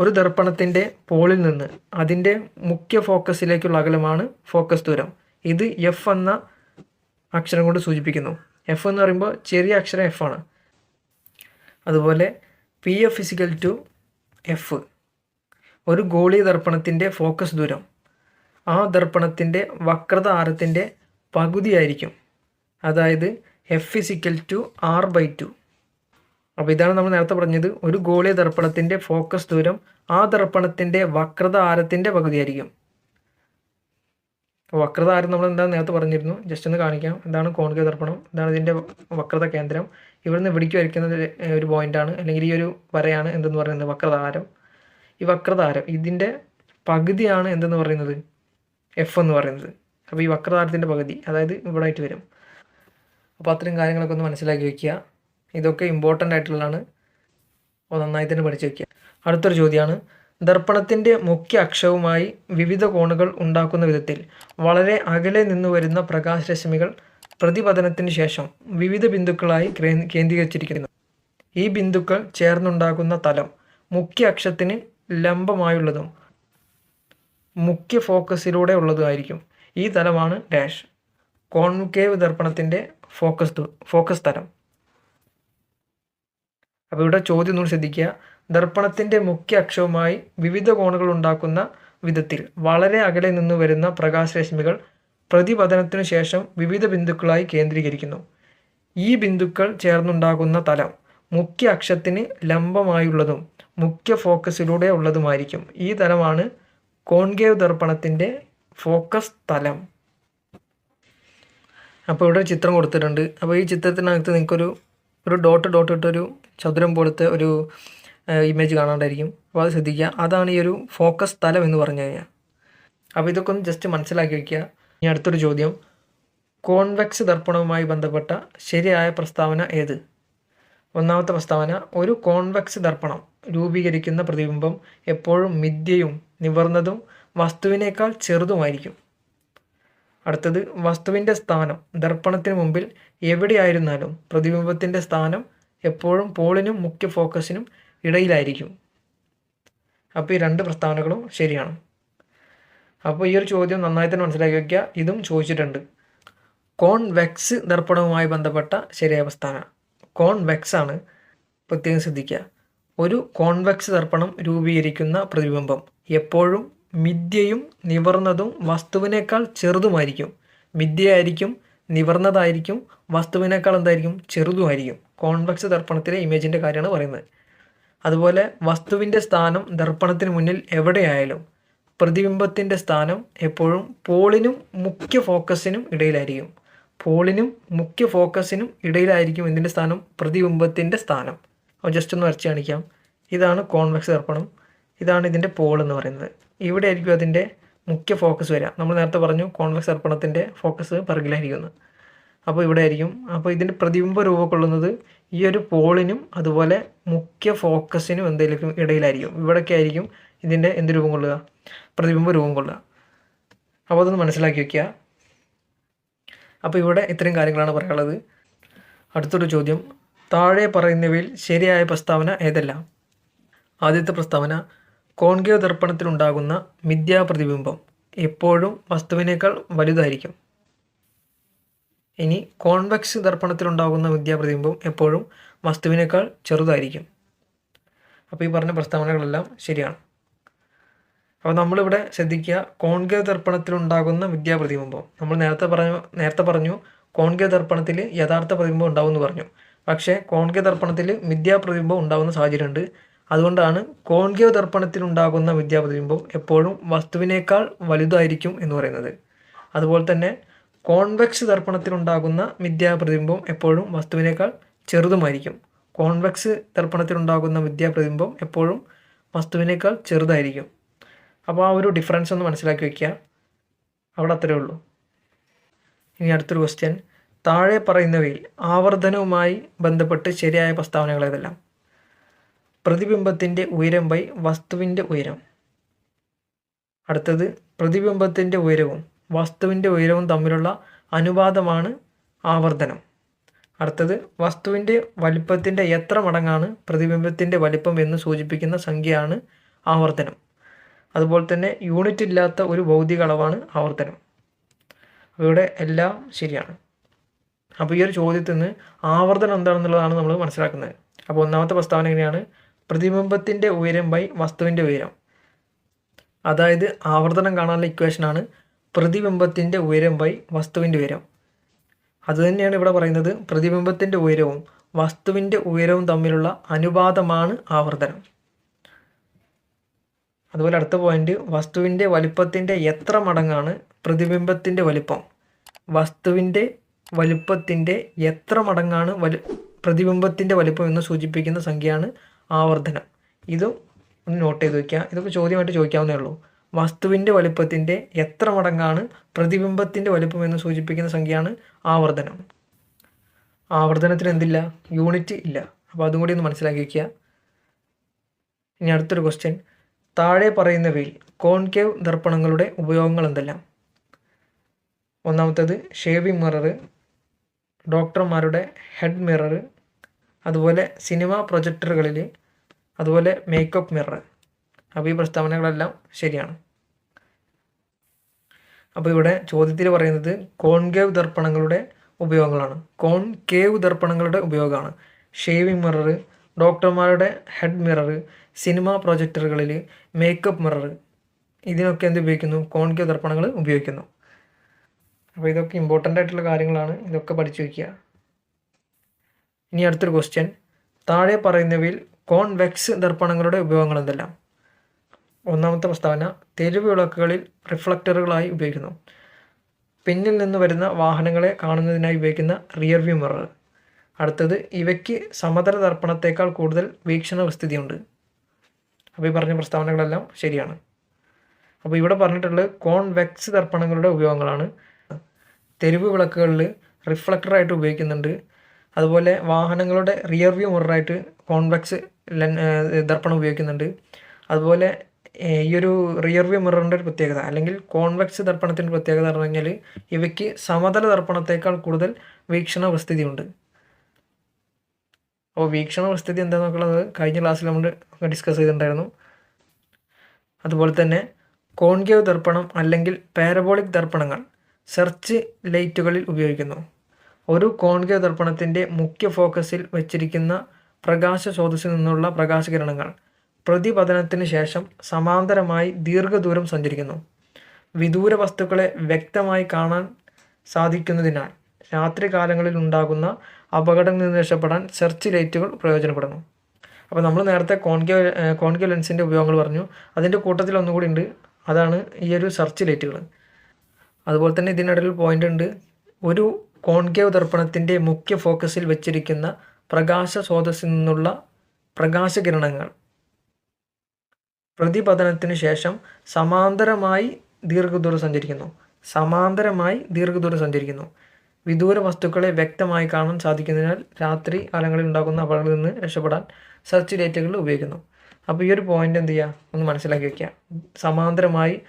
ഒരു ദർപ്പണത്തിന്റെ പോളിൽ നിന്ന് അതിന്റെ മുഖ്യ ഫോക്കസിലേക്കുള്ള അകലമാണ് ഫോക്കസ് ദൂരം. ഇത് എഫ് എന്ന അക്ഷരം കൊണ്ട് സൂചിപ്പിക്കുന്നു. എഫ് എന്ന് പറയുമ്പോൾ ചെറിയ അക്ഷരം എഫ് ആണ്. അതുപോലെ P F is equal to f ഒരു ഗോളീയ ദർപ്പണത്തിന്റെ ഫോക്കസ് ദൂരം. ആ ദർപ്പണത്തിന്റെ വക്രത ആരത്തിന്റെ പകുതിയായിരിക്കും. അതായത് f is equal to r by two അപ്പോൾ ഇതാണ് നമ്മൾ നേരത്തെ പറഞ്ഞത്. ഒരു ഗോളീയ ദർപ്പണത്തിന്റെ ഫോക്കസ് ദൂരം ആ ദർപ്പണത്തിന്റെ വക്രത ആരത്തിന്റെ പകുതിയായിരിക്കും. വക്രത ആരം നമ്മൾ എന്താ നേരത്തെ പറഞ്ഞിരുന്നു? ജസ്റ്റ് ഒന്ന് കാണിക്കാം. എന്താണ് കോൺകേവ് ദർപ്പണം. എന്താണ് ഇതിന്റെ വക്രത കേന്ദ്രം. ഇവിടുന്ന് ഇവിടേക്ക് വരയ്ക്കുന്ന ഒരു- പോയിന്റാണ് അല്ലെങ്കിൽ ഈ ഒരു വരയാണ് എന്തെന്ന് പറയുന്നത്? വക്രതാരം. ഈ വക്രതാരം ഇതിന്റെ പകുതിയാണ് എന്തെന്ന് പറയുന്നത്? എഫ് എന്ന് പറയുന്നത്. അപ്പോൾ ഈ വക്രതാരത്തിന്റെ പകുതി അതായത് ഇവിടെ ആയിട്ട് വരും. അപ്പോൾ അത്രയും കാര്യങ്ങളൊക്കെ ഒന്ന് മനസ്സിലാക്കി വെക്കുക ഇതൊക്കെ ഇമ്പോർട്ടന്റ് ആയിട്ടുള്ളതാണ്. അപ്പോൾ നന്നായി തന്നെ പഠിച്ചു വയ്ക്കുക അടുത്തൊരു ചോദ്യമാണ് ദർപ്പണത്തിന്റെ മുഖ്യ അക്ഷവുമായി വിവിധ കോണുകൾ ഉണ്ടാക്കുന്ന വിധത്തിൽ വളരെ അകലെ നിന്ന് വരുന്ന പ്രകാശരശ്മികൾ പ്രതിപതനത്തിന് ശേഷം വിവിധ ബിന്ദുക്കളായി ക്രേ- കേന്ദ്രീകരിച്ചിരിക്കുന്നു. ഈ ബിന്ദുക്കൾ ചേർന്നുണ്ടാകുന്ന തലം മുഖ്യ അക്ഷത്തിന് ലംബമായുള്ളതും മുഖ്യ ഫോക്കസിലൂടെ ഉള്ളതുമായിരിക്കും. ഈ തലമാണ് ഡാഷ്. കോൺകേവ് ദർപ്പണത്തിന്റെ ഫോക്കസ് ഫോക്കസ് തലം. അപ്പോൾ ഇവിടെ ചോദ്യം ഒന്ന് ശ്രദ്ധിക്കുക. ദർപ്പണത്തിന്റെ മുഖ്യ അക്ഷവുമായി വിവിധ കോണുകൾ ഉണ്ടാക്കുന്ന വിധത്തിൽ വളരെ അകലെ നിന്ന് വരുന്ന പ്രകാശരശ്മികൾ പ്രതിപതനത്തിനു ശേഷം വിവിധ ബിന്ദുക്കളായി കേന്ദ്രീകരിക്കുന്നു. ഈ ബിന്ദുക്കൾ ചേർന്നുണ്ടാകുന്ന തലം മുഖ്യ അക്ഷത്തിന് ലംബമായുള്ളതും മുഖ്യ ഫോക്കസിലൂടെ ഉള്ളതുമായിരിക്കും. ഈ തലമാണ് കോൺകേവ് ദർപ്പണത്തിന്റെ ഫോക്കസ് തലം. അപ്പോൾ ഇവിടെ ചിത്രം കൊടുത്തിട്ടുണ്ട്. അപ്പോൾ ഈ ചിത്രത്തിനകത്ത് നിങ്ങൾക്കൊരു ഒരു ഡോട്ട് ഡോട്ട് ഇട്ടൊരു ചതുരം പോലത്തെ ഒരു ഇമേജ് കാണാണ്ടായിരിക്കും. അപ്പോൾ അത് ശ്രദ്ധിക്കുക. അതാണ് ഈ ഒരു ഫോക്കസ് സ്ഥലം എന്ന് പറഞ്ഞു കഴിഞ്ഞാൽ. അപ്പോൾ ഇതൊക്കെ ഒന്ന് ജസ്റ്റ് മനസ്സിലാക്കി വയ്ക്കുക ഇനി അടുത്തൊരു ചോദ്യം. കോൺവെക്സ് ദർപ്പണവുമായി ബന്ധപ്പെട്ട ശരിയായ പ്രസ്താവന ഏത്? ഒന്നാമത്തെ പ്രസ്താവന ഒരു കോൺവെക്സ് ദർപ്പണം രൂപീകരിക്കുന്ന പ്രതിബിംബം എപ്പോഴും മിഥ്യയും നിവർന്നതും വസ്തുവിനേക്കാൾ ചെറുതുമായിരിക്കും. അടുത്തത് വസ്തുവിന്റെ സ്ഥാനം. ദർപ്പണത്തിന് മുമ്പിൽ എവിടെയായിരുന്നാലും പ്രതിബിംബത്തിന്റെ സ്ഥാനം എപ്പോഴും പോളിനും മുഖ്യ ഫോക്കസിനും ഇടയിലായിരിക്കും. അപ്പോൾ ഈ രണ്ട് പ്രസ്താവനകളും ശരിയാണ്. അപ്പോൾ ഈ ഒരു ചോദ്യം നന്നായി തന്നെ മനസ്സിലാക്കി വയ്ക്കുക. ഇതും ചോദിച്ചിട്ടുണ്ട്. കോൺവെക്സ് ദർപ്പണവുമായി ബന്ധപ്പെട്ട ശരിയായ പ്രസ്താവന. കോൺവെക്സ് ആണ് പ്രത്യേകം ശ്രദ്ധിക്കുക. ഒരു കോൺവെക്സ് ദർപ്പണം രൂപീകരിക്കുന്ന പ്രതിബിംബം എപ്പോഴും മിഥ്യയും നിവർന്നതും വസ്തുവിനേക്കാൾ ചെറുതുമായിരിക്കും. മിഥ്യയായിരിക്കും നിവർന്നതായിരിക്കും വസ്തുവിനേക്കാൾ എന്തായിരിക്കും? ചെറുതുമായിരിക്കും. കോൺവെക്സ് ദർപ്പണത്തിലെ ഇമേജിന്റെ കാര്യമാണ് പറയുന്നത്. അതുപോലെ വസ്തുവിന്റെ സ്ഥാനം ദർപ്പണത്തിന് മുന്നിൽ എവിടെയായാലും പ്രതിബിംബത്തിന്റെ സ്ഥാനം എപ്പോഴും പോളിനും മുഖ്യ ഫോക്കസിനും ഇടയിലായിരിക്കും. പോളിനും മുഖ്യ ഫോക്കസിനും ഇടയിലായിരിക്കും ഇതിന്റെ സ്ഥാനം പ്രതിബിംബത്തിന്റെ സ്ഥാനം. അപ്പോൾ ജസ്റ്റ് ഒന്ന് വരച്ച് കാണിക്കാം. ഇതാണ് കോൺവെക്സ് ദർപ്പണം. ഇതാണ് ഇതിന്റെ പോൾ എന്ന് പറയുന്നത്. ഇവിടെ ആയിരിക്കും അതിന്റെ മുഖ്യ ഫോക്കസ് വരിക. നമ്മൾ നേരത്തെ പറഞ്ഞു കോൺവെക്സ് അർപ്പണത്തിന്റെ ഫോക്കസ് പറകിലായിരിക്കുന്നത് അപ്പോൾ ഇവിടെ ആയിരിക്കും അപ്പോൾ ഇതിന്റെ പ്രതിബിംബ രൂപം കൊള്ളുന്നത് ഈ ഒരു പോളിനും അതുപോലെ മുഖ്യ ഫോക്കസിനും എന്തെങ്കിലും ഇടയിലായിരിക്കും. ഇവിടെയൊക്കെ ആയിരിക്കും ഇതിന്റെ എന്ത് രൂപം കൊള്ളുക? പ്രതിബിംബ രൂപം കൊള്ളുക. അപ്പോൾ അതൊന്ന് മനസ്സിലാക്കി വയ്ക്കുക. അപ്പോൾ ഇവിടെ ഇത്രയും കാര്യങ്ങളാണ് പറയാനുള്ളത്. അടുത്തൊരു ചോദ്യം. താഴെ പറയുന്നവയിൽ ശരിയായ പ്രസ്താവന ഏതെല്ലാം? ആദ്യത്തെ പ്രസ്താവന കോൺകേവ് ദർപ്പണത്തിലുണ്ടാകുന്ന മിഥ്യാപ്രതിബിംബം എപ്പോഴും വസ്തുവിനേക്കാൾ വലുതായിരിക്കും. ഇനി കോൺവെക്സ് ദർപ്പണത്തിലുണ്ടാകുന്ന മിഥ്യാപ്രതിബിംബം എപ്പോഴും വസ്തുവിനേക്കാൾ ചെറുതായിരിക്കും. അപ്പോൾ ഈ പറഞ്ഞ പ്രസ്താവനകളെല്ലാം ശരിയാണ്. അപ്പോൾ നമ്മളിവിടെ ശ്രദ്ധിക്കുക കോൺകേവ് ദർപ്പണത്തിലുണ്ടാകുന്ന മിഥ്യാപ്രതിബിംബം. നമ്മൾ നേരത്തെ പറഞ്ഞു നേരത്തെ പറഞ്ഞു കോൺകേവ് ദർപ്പണത്തിൽ യഥാർത്ഥ പ്രതിബിംബം ഉണ്ടാവും എന്ന് പറഞ്ഞു. പക്ഷേ കോൺകേവ് ദർപ്പണത്തിൽ മിഥ്യാപ്രതിബിംബം ഉണ്ടാകുന്ന സാഹചര്യമുണ്ട്. അതുകൊണ്ടാണ് കോൺകേവ് ദർപ്പണത്തിലുണ്ടാകുന്ന വിദ്യാപ്രതിബിംബം എപ്പോഴും വസ്തുവിനേക്കാൾ വലുതായിരിക്കും എന്ന് പറയുന്നത്. അതുപോലെ തന്നെ കോൺവെക്സ് ദർപ്പണത്തിലുണ്ടാകുന്ന വിദ്യാപ്രതിബിംബം എപ്പോഴും വസ്തുവിനേക്കാൾ ചെറുതുമായിരിക്കും. കോൺവെക്സ് ദർപ്പണത്തിലുണ്ടാകുന്ന വിദ്യാപ്രതിബിംബം എപ്പോഴും വസ്തുവിനേക്കാൾ ചെറുതായിരിക്കും. അപ്പോൾ ആ ഒരു ഡിഫറൻസ് ഒന്ന് മനസ്സിലാക്കി വയ്ക്കുക. അവിടെ അത്രയേ ഉള്ളൂ. ഇനി അടുത്തൊരു ക്വസ്റ്റ്യൻ താഴെ പറയുന്നവയിൽ ആവർത്തനവുമായി ബന്ധപ്പെട്ട് ശരിയായ പ്രസ്താവനകൾ ഏതെല്ലാം പ്രതിബിംബത്തിന്റെ ഉയരം ബൈ വസ്തുവിന്റെ ഉയരം. അടുത്തത് പ്രതിബിംബത്തിന്റെ ഉയരവും വസ്തുവിന്റെ ഉയരവും തമ്മിലുള്ള അനുപാതമാണ് ആവർത്തനം. അടുത്തത് വസ്തുവിന്റെ വലിപ്പത്തിന്റെ എത്ര മടങ്ങാണ് പ്രതിബിംബത്തിന്റെ വലിപ്പം എന്ന് സൂചിപ്പിക്കുന്ന സംഖ്യയാണ് ആവർത്തനം. അതുപോലെ തന്നെ യൂണിറ്റ് ഇല്ലാത്ത ഒരു ഭൗതിക അളവാണ് ആവർത്തനം. ഇവിടെ എല്ലാം ശരിയാണ്. അപ്പോൾ ഈ ഒരു ചോദ്യത്തിൽ നിന്ന് ആവർത്തനം എന്താണെന്നുള്ളതാണ് നമ്മൾ മനസ്സിലാക്കുന്നത്. അപ്പോൾ ഒന്നാമത്തെ പ്രസ്താവന എങ്ങനെയാണ്? പ്രതിബിംബത്തിന്റെ ഉയരം ബൈ വസ്തുവിന്റെ ഉയരം. അതായത് ആവർത്തനം കാണാനുള്ള ഇക്വേഷനാണ് പ്രതിബിംബത്തിന്റെ ഉയരം ബൈ വസ്തുവിന്റെ ഉയരം. അതുതന്നെയാണ് ഇവിടെ പറയുന്നത് പ്രതിബിംബത്തിന്റെ ഉയരവും വസ്തുവിന്റെ ഉയരവും തമ്മിലുള്ള അനുപാതമാണ് ആവർത്തനം. അതുപോലെ അടുത്ത പോയിന്റ് വസ്തുവിന്റെ വലിപ്പത്തിന്റെ എത്ര മടങ്ങാണ് പ്രതിബിംബത്തിന്റെ വലിപ്പം? വസ്തുവിന്റെ വലിപ്പത്തിന്റെ എത്ര മടങ്ങാണ് വലി പ്രതിബിംബത്തിന്റെ വലിപ്പം എന്ന് സൂചിപ്പിക്കുന്ന സംഖ്യയാണ് ആവർത്തനം. ഇതും ഒന്ന് നോട്ട് ചെയ്ത് വയ്ക്കുക ഇതൊക്കെ ചോദ്യമായിട്ട് ചോദിക്കാവുന്നേ ഉള്ളൂ. വസ്തുവിന്റെ വലിപ്പത്തിന്റെ എത്ര മടങ്ങാണ് പ്രതിബിംബത്തിന്റെ വലിപ്പം എന്ന് സൂചിപ്പിക്കുന്ന സംഖ്യയാണ് ആവർത്തനം. ആവർത്തനത്തിന് എന്തില്ല? യൂണിറ്റ് ഇല്ല. അപ്പോൾ അതും കൂടി ഒന്ന് മനസ്സിലാക്കി വയ്ക്കുക ഇനി അടുത്തൊരു ക്വസ്റ്റ്യൻ താഴെ പറയുന്നവയിൽ കോൺകേവ് ദർപ്പണങ്ങളുടെ ഉപയോഗങ്ങൾ എന്തെല്ലാം? ഒന്നാമത്തേത് ഷേവിംഗ് മിറർ ഡോക്ടർമാരുടെ ഹെഡ് മിറർ അതുപോലെ സിനിമ പ്രൊജക്ടറുകളിൽ അതുപോലെ മേക്കപ്പ് മിറർ അപ്പോൾ ഈ പ്രസ്താവനകളെല്ലാം ശരിയാണ്. അപ്പോൾ ഇവിടെ ചോദ്യത്തിൽ പറയുന്നത് കോൺകേവ് ദർപ്പണങ്ങളുടെ ഉപയോഗങ്ങളാണ്. കോൺകേവ് ദർപ്പണങ്ങളുടെ ഉപയോഗമാണ്. ഷേവിംഗ് മിറർ ഡോക്ടർമാരുടെ ഹെഡ് മിറർ സിനിമ പ്രൊജക്ടറുകളിൽ മേക്കപ്പ് മിറർ ഇതിനൊക്കെ എന്ത് ഉപയോഗിക്കുന്നു? കോൺകേവ് ദർപ്പണങ്ങൾ ഉപയോഗിക്കുന്നു. അപ്പോൾ ഇതൊക്കെ ഇമ്പോർട്ടന്റ് ആയിട്ടുള്ള കാര്യങ്ങളാണ്. ഇതൊക്കെ പഠിച്ചു വയ്ക്കുക ഇനി അടുത്തൊരു ക്വസ്റ്റ്യൻ താഴെ പറയുന്നവയിൽ കോൺവെക്സ് ദർപ്പണങ്ങളുടെ ഉപയോഗങ്ങൾ എന്തെല്ലാം ഒന്നാമത്തെ പ്രസ്താവന തെരുവ് വിളക്കുകളിൽ റിഫ്ലക്ടറുകളായി ഉപയോഗിക്കുന്നു. പിന്നിൽ നിന്ന് വരുന്ന വാഹനങ്ങളെ കാണുന്നതിനായി ഉപയോഗിക്കുന്ന റിയർ വ്യൂ മിറർ അടുത്തത് ഇവയ്ക്ക് സമതല ദർപ്പണത്തേക്കാൾ കൂടുതൽ വീക്ഷണ വിസ്തൃതിയുണ്ട്. അപ്പോൾ ഈ പറഞ്ഞ പ്രസ്താവനകളെല്ലാം ശരിയാണ്. അപ്പോൾ ഇവിടെ പറഞ്ഞിട്ടുള്ളത് കോൺവെക്സ് ദർപ്പണങ്ങളുടെ ഉപയോഗങ്ങളാണ്. തെരുവ് വിളക്കുകളിൽ റിഫ്ലക്ടറായിട്ട് ഉപയോഗിക്കുന്നുണ്ട്. അതുപോലെ വാഹനങ്ങളുടെ റിയർ വ്യൂ മുറായിട്ട് കോൺവെക്സ് ലെൻ ദർപ്പണം ഉപയോഗിക്കുന്നുണ്ട്. അതുപോലെ ഈ ഒരു റിയർ വ്യൂ മിററിന്റെ ഒരു പ്രത്യേകത അല്ലെങ്കിൽ കോൺവെക്സ് ദർപ്പണത്തിന്റെ പ്രത്യേകത പറഞ്ഞു കഴിഞ്ഞാൽ ഇവയ്ക്ക് സമതല ദർപ്പണത്തേക്കാൾ കൂടുതൽ വീക്ഷണ വിസ്തൃതി ഉണ്ട് അപ്പോൾ വീക്ഷണ വിസ്തൃതി എന്താണെന്നൊക്കെയുള്ളത് കഴിഞ്ഞ ക്ലാസ്സിൽ നമ്മൾ ഡിസ്കസ് ചെയ്തിട്ടുണ്ടായിരുന്നു. അതുപോലെ തന്നെ കോൺകേവ് ദർപ്പണം അല്ലെങ്കിൽ പാരബോളിക് ദർപ്പണങ്ങൾ സെർച്ച് ലൈറ്റുകളിൽ ഉപയോഗിക്കുന്നു. ഒരു കോൺകേവ് ദർപ്പണത്തിന്റെ മുഖ്യ ഫോക്കസിൽ വച്ചിരിക്കുന്ന പ്രകാശ സ്രോതസ്സിൽ നിന്നുള്ള പ്രകാശകിരണങ്ങൾ പ്രതിപതനത്തിന് ശേഷം സമാന്തരമായി ദീർഘദൂരം സഞ്ചരിക്കുന്നു. വിദൂര വസ്തുക്കളെ വ്യക്തമായി കാണാൻ സാധിക്കുന്നതിനാൽ രാത്രികാലങ്ങളിൽ ഉണ്ടാകുന്ന അപകടങ്ങളിൽ നിന്ന് രക്ഷപ്പെടാൻ സെർച്ച് ലൈറ്റുകൾ പ്രയോജനപ്പെടുന്നു. അപ്പോൾ നമ്മൾ നേരത്തെ കോൺകേവ് കോൺകേവ് ലെൻസിന്റെ ഉപയോഗങ്ങൾ പറഞ്ഞു. അതിന്റെ കൂട്ടത്തിൽ ഒന്നുകൂടി ഉണ്ട്. അതാണ് ഈ ഒരു സെർച്ച് ലൈറ്റുകൾ. അതുപോലെ തന്നെ ഇതിനിടയിൽ പോയിന്റ് ഉണ്ട്. ഒരു കോൺകേവ് ദർപ്പണത്തിന്റെ മുഖ്യ ഫോക്കസിൽ വച്ചിരിക്കുന്ന പ്രകാശ സ്രോതസ്സിൽ നിന്നുള്ള പ്രകാശകിരണങ്ങൾ. പ്രതിപതനത്തിന് ശേഷം സമാന്തരമായി ദീർഘദൂരം സഞ്ചരിക്കുന്നു. സമാന്തരമായി ദീർഘദൂരം സഞ്ചരിക്കുന്നു. വിദൂര വസ്തുക്കളെ വ്യക്തമായി കാണാൻ സാധിക്കുന്നതിനാൽ രാത്രി കാലങ്ങളിൽ ഉണ്ടാകുന്ന അപകടങ്ങളിൽ നിന്ന് രക്ഷപ്പെടാൻ സെർച്ച് ലൈറ്റുകൾ ഉപയോഗിക്കുന്നു. അപ്പോൾ ഈ ഒരു പോയിന്റ് എന്ത് ചെയ്യുക ഒന്ന് മനസ്സിലാക്കി വയ്ക്കുക സമാന്തരമായി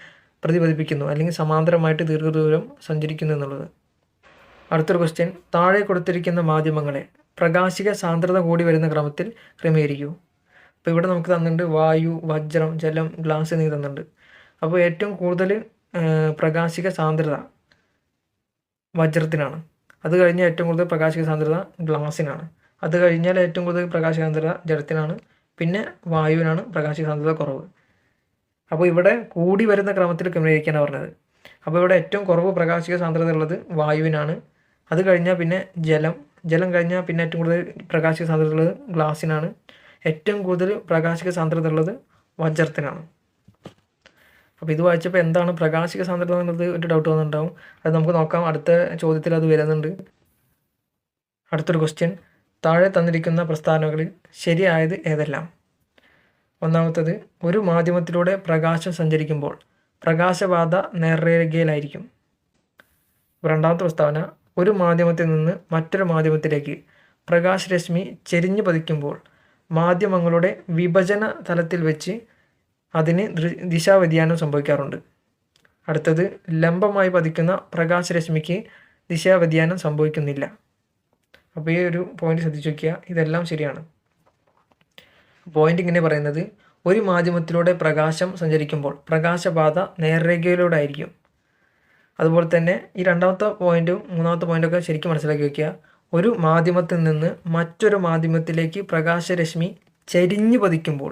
പ്രതിപതിപ്പിക്കുന്നു. അല്ലെങ്കിൽ സമാന്തരമായിട്ട് ദീർഘദൂരം സഞ്ചരിക്കുന്നു എന്നുള്ളത്. അടുത്തൊരു ക്വസ്റ്റ്യൻ താഴെ കൊടുത്തിരിക്കുന്ന മാധ്യമങ്ങളെ പ്രകാശിക സാന്ദ്രത കൂടി വരുന്ന ക്രമത്തിൽ ക്രമീകരിക്കൂ. അപ്പോൾ ഇവിടെ നമുക്ക് തന്നിട്ടുണ്ട് വായു വജ്രം ജലം ഗ്ലാസ് എന്നിവ തന്നിട്ടുണ്ട്. അപ്പോൾ ഏറ്റവും കൂടുതൽ പ്രകാശിക സാന്ദ്രത വജ്രത്തിനാണ്. അത് കഴിഞ്ഞാൽ ഏറ്റവും കൂടുതൽ പ്രകാശിക സാന്ദ്രത ഗ്ലാസിനാണ് അത് കഴിഞ്ഞാൽ ഏറ്റവും കൂടുതൽ പ്രകാശിക സാന്ദ്രത ജലത്തിനാണ്. പിന്നെ വായുവിനാണ് പ്രകാശിക സാന്ദ്രത കുറവ്. അപ്പോൾ ഇവിടെ കൂടി വരുന്ന ക്രമത്തിൽ ക്രമീകരിക്കാനാണ് പറഞ്ഞത്. അപ്പോൾ ഇവിടെ ഏറ്റവും കുറവ് പ്രകാശിക സാന്ദ്രത ഉള്ളത് വായുവിനാണ്. അത് കഴിഞ്ഞാൽ പിന്നെ ജലം ജലം കഴിഞ്ഞാൽ പിന്നെ ഏറ്റവും കൂടുതൽ പ്രകാശിക സാന്ദ്രത ഉള്ളത് ഗ്ലാസ്സിനാണ് ഏറ്റവും കൂടുതൽ പ്രകാശിക സാന്ദ്രത ഉള്ളത് വജ്രത്തിനാണ്. അപ്പോൾ ഇത് വായിച്ചപ്പോൾ എന്താണ് പ്രകാശിക സാന്ദ്രത എന്നുള്ളത് ഒരു ഡൗട്ട് വന്നിട്ടുണ്ടാവും. അത് നമുക്ക് നോക്കാം. അടുത്ത ചോദ്യത്തിൽ അത് വരുന്നുണ്ട്. അടുത്തൊരു ക്വസ്റ്റ്യൻ താഴെ തന്നിരിക്കുന്ന പ്രസ്താവനകളിൽ ശരിയായത് ഏതെല്ലാം? ഒന്നാമത്തത് ഒരു മാധ്യമത്തിലൂടെ പ്രകാശം സഞ്ചരിക്കുമ്പോൾ പ്രകാശബാധ നേർരേഖയിലായിരിക്കും. രണ്ടാമത്തെ പ്രസ്താവന ഒരു മാധ്യമത്തിൽ നിന്ന് മറ്റൊരു മാധ്യമത്തിലേക്ക് പ്രകാശരശ്മി ചെരിഞ്ഞു പതിക്കുമ്പോൾ മാധ്യമങ്ങളുടെ വിഭജന തലത്തിൽ വെച്ച് അതിന് ദിശാവ്യതിയാനം സംഭവിക്കാറുണ്ട്. അടുത്തത് ലംബമായി പതിക്കുന്ന പ്രകാശരശ്മിക്ക് ദിശാവ്യതിയാനം സംഭവിക്കുന്നില്ല. അപ്പോൾ ഈ ഒരു പോയിന്റ് ശ്രദ്ധിച്ചു നോക്കുക ഇതെല്ലാം ശരിയാണ്. പോയിന്റ് ഇങ്ങനെ പറയുന്നത് ഒരു മാധ്യമത്തിലൂടെ പ്രകാശം സഞ്ചരിക്കുമ്പോൾ പ്രകാശപാത നേർരേഖയിലൂടെ ആയിരിക്കും. അതുപോലെ തന്നെ ഈ രണ്ടാമത്തെ പോയിന്റും മൂന്നാമത്തെ പോയിന്റൊക്കെ ശരിക്കും മനസ്സിലാക്കി വയ്ക്കുക ഒരു മാധ്യമത്തിൽ നിന്ന് മറ്റൊരു മാധ്യമത്തിലേക്ക് പ്രകാശരശ്മി ചെരിഞ്ഞു പതിക്കുമ്പോൾ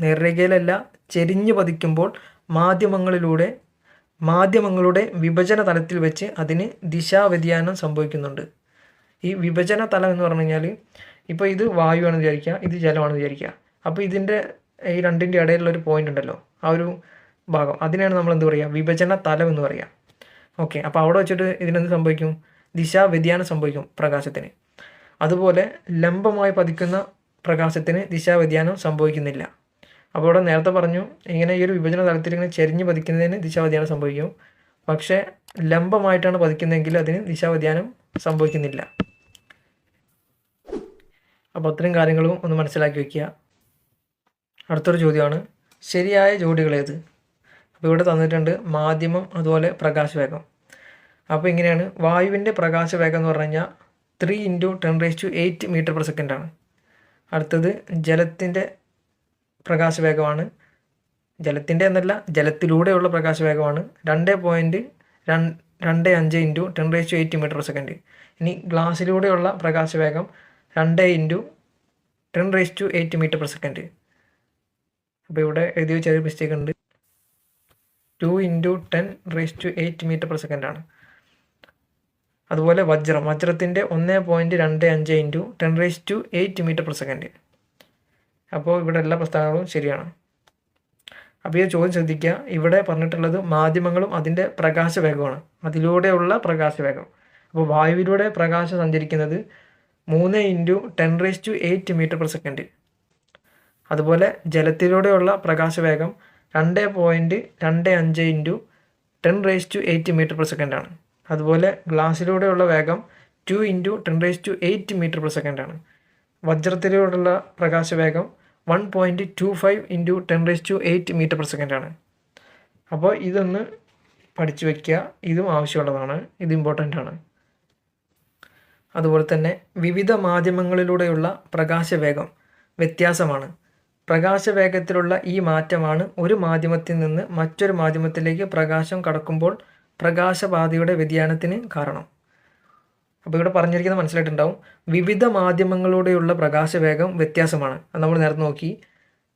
നേർരേഖയിലല്ല ചെരിഞ്ഞു പതിക്കുമ്പോൾ മാധ്യമങ്ങളിലൂടെ മാധ്യമങ്ങളുടെ വിഭജന തലത്തിൽ വെച്ച് അതിന് ദിശാവ്യതിയാനം സംഭവിക്കുന്നുണ്ട്. ഈ വിഭജന തലം എന്ന് പറഞ്ഞു കഴിഞ്ഞാൽ ഇപ്പോൾ ഇത് വായുവാണെന്ന് വിചാരിക്കുക ഇത് ജലമാണെന്ന് വിചാരിക്കുക. അപ്പോൾ ഇതിന്റെ ഈ രണ്ടിന്റെ ഇടയിലുള്ള ഒരു പോയിന്റ് ഉണ്ടല്ലോ ആ ഒരു ഭാഗം. അതിനെയാണ് നമ്മൾ എന്ത് പറയുക? വിഭജന തലം എന്ന് പറയുക. ഓക്കെ അപ്പോൾ അവിടെ വെച്ചിട്ട് ഇതിനെന്ത് സംഭവിക്കും? ദിശാ വ്യതിയാനം സംഭവിക്കും പ്രകാശത്തിന്. അതുപോലെ ലംബമായി പതിക്കുന്ന പ്രകാശത്തിന് ദിശാ വ്യതിയാനം സംഭവിക്കുന്നില്ല. അപ്പോൾ ഇവിടെ നേരത്തെ പറഞ്ഞു ഇങ്ങനെ ഈ ഒരു വിഭജന തലത്തിൽ ഇങ്ങനെ ചെരിഞ്ഞ് പതിക്കുന്നതിന് ദിശാ വ്യതിയാനം സംഭവിക്കും. പക്ഷേ ലംബമായിട്ടാണ് പതിക്കുന്നതെങ്കിൽ അതിന് ദിശാ വ്യതിയാനം സംഭവിക്കുന്നില്ല. അപ്പോൾ അത്രയും കാര്യങ്ങളും ഒന്ന് മനസ്സിലാക്കി വയ്ക്കുക അടുത്തൊരു ചോദ്യമാണ് ശരിയായ ജോഡികളേത് അപ്പോൾ ഇവിടെ തന്നിട്ടുണ്ട് മാധ്യമം അതുപോലെ പ്രകാശവേഗം. അപ്പോൾ ഇങ്ങനെയാണ് വായുവിന്റെ പ്രകാശവേഗം എന്ന് പറഞ്ഞു കഴിഞ്ഞാൽ three into ten raise to eight metre per സെക്കൻഡാണ് അടുത്തത് ജലത്തിന്റെ പ്രകാശവേഗമാണ്. ജലത്തിന്റെ എന്നല്ല ജലത്തിലൂടെയുള്ള പ്രകാശവേഗമാണ്. രണ്ട് പോയിന്റ് രണ്ട് അഞ്ച് into ten raise to eight metre per second ഇനി ഗ്ലാസ്സിലൂടെയുള്ള പ്രകാശവേഗം രണ്ട് into ten raise to eight metre per second അപ്പോൾ ഇവിടെ എഴുതിയ ചെറിയ മിസ്റ്റേക്ക് ഉണ്ട്. Two into ten raise to eight metre per ആണ്. അതുപോലെ വജ്രം. വജ്രത്തിന്റെ ഒന്ന് പോയിന്റ് രണ്ട് അഞ്ച് into ten raise to eight metre per second അപ്പോൾ ഇവിടെ എല്ലാ പ്രസ്താവനകളും ശരിയാണ്. അപ്പോൾ ഈ ചോദ്യം ശ്രദ്ധിക്കുക. ഇവിടെ പറഞ്ഞിട്ടുള്ളത് മാധ്യമങ്ങളും അതിന്റെ പ്രകാശവേഗമാണ്. അതിലൂടെയുള്ള പ്രകാശവേഗം. അപ്പോൾ വായുവിലൂടെ പ്രകാശം സഞ്ചരിക്കുന്നത് മൂന്ന് into ten raise to eight metre per second അതുപോലെ ജലത്തിലൂടെയുള്ള പ്രകാശവേഗം രണ്ട് പോയിന്റ് രണ്ട് അഞ്ച് into ten raise to eight metre per second ആണ്. അതുപോലെ ഗ്ലാസ്സിലൂടെയുള്ള വേഗം two into ten raise to eight metre per second ആണ്. വജ്രത്തിലൂടെയുള്ള പ്രകാശവേഗം one point two five into ten raise to eight metre per second ആണ്. അപ്പോൾ ഇതൊന്ന് പഠിച്ചു വയ്ക്കുക ഇതും ആവശ്യമുള്ളതാണ്. ഇത് ഇമ്പോർട്ടന്റ് ആണ്. അതുപോലെ തന്നെ വിവിധ മാധ്യമങ്ങളിലൂടെയുള്ള പ്രകാശവേഗം വ്യത്യാസമാണ്. പ്രകാശവേഗത്തിലുള്ള ഈ മാറ്റമാണ് ഒരു മാധ്യമത്തിൽ നിന്ന് മറ്റൊരു മാധ്യമത്തിലേക്ക് പ്രകാശം കടക്കുമ്പോൾ പ്രകാശപാതയുടെ വ്യതിയാനത്തിന് കാരണം. അപ്പോൾ ഇവിടെ പറഞ്ഞിരിക്കുന്നത് മനസ്സിലായിട്ടുണ്ടാവും. വിവിധ മാധ്യമങ്ങളിലൂടെയുള്ള പ്രകാശവേഗം വ്യത്യാസമാണ്. അത് നമ്മൾ നേരത്തെ നോക്കി.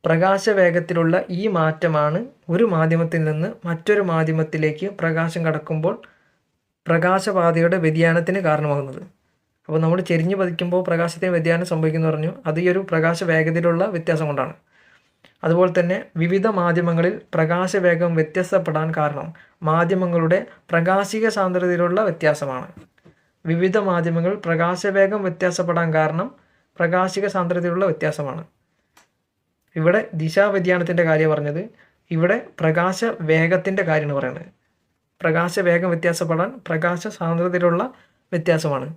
പ്രകാശവേഗത്തിലുള്ള ഈ മാറ്റമാണ് ഒരു മാധ്യമത്തിൽ നിന്ന് മറ്റൊരു മാധ്യമത്തിലേക്ക് പ്രകാശം കടക്കുമ്പോൾ പ്രകാശപാതയുടെ വ്യതിയാനത്തിന് കാരണമാകുന്നത്. അപ്പോൾ നമ്മൾ ചെരിഞ്ഞ് പതിക്കുമ്പോൾ പ്രകാശത്തിന് വ്യതിയാനം സംഭവിക്കുന്നു പറഞ്ഞു. അത് ഈ ഒരു പ്രകാശ വേഗതയിലുള്ള വ്യത്യാസം കൊണ്ടാണ്. അതുപോലെ തന്നെ വിവിധ മാധ്യമങ്ങളിൽ പ്രകാശവേഗം വ്യത്യസ്തപ്പെടാൻ കാരണം മാധ്യമങ്ങളുടെ പ്രകാശിക സാന്ദ്രതയിലുള്ള വ്യത്യാസമാണ്. വിവിധ മാധ്യമങ്ങൾ പ്രകാശവേഗം വ്യത്യാസപ്പെടാൻ കാരണം പ്രകാശിക സാന്ദ്രതയിലുള്ള വ്യത്യാസമാണ്. ഇവിടെ ദിശാവ്യതിയാനത്തിന്റെ കാര്യം പറഞ്ഞത് ഇവിടെ പ്രകാശ വേഗത്തിന്റെ കാര്യമാണ് പറയുന്നത്. പ്രകാശ വേഗം വ്യത്യാസപ്പെടാൻ പ്രകാശ സാന്ദ്രതയിലുള്ള വ്യത്യാസമാണ്.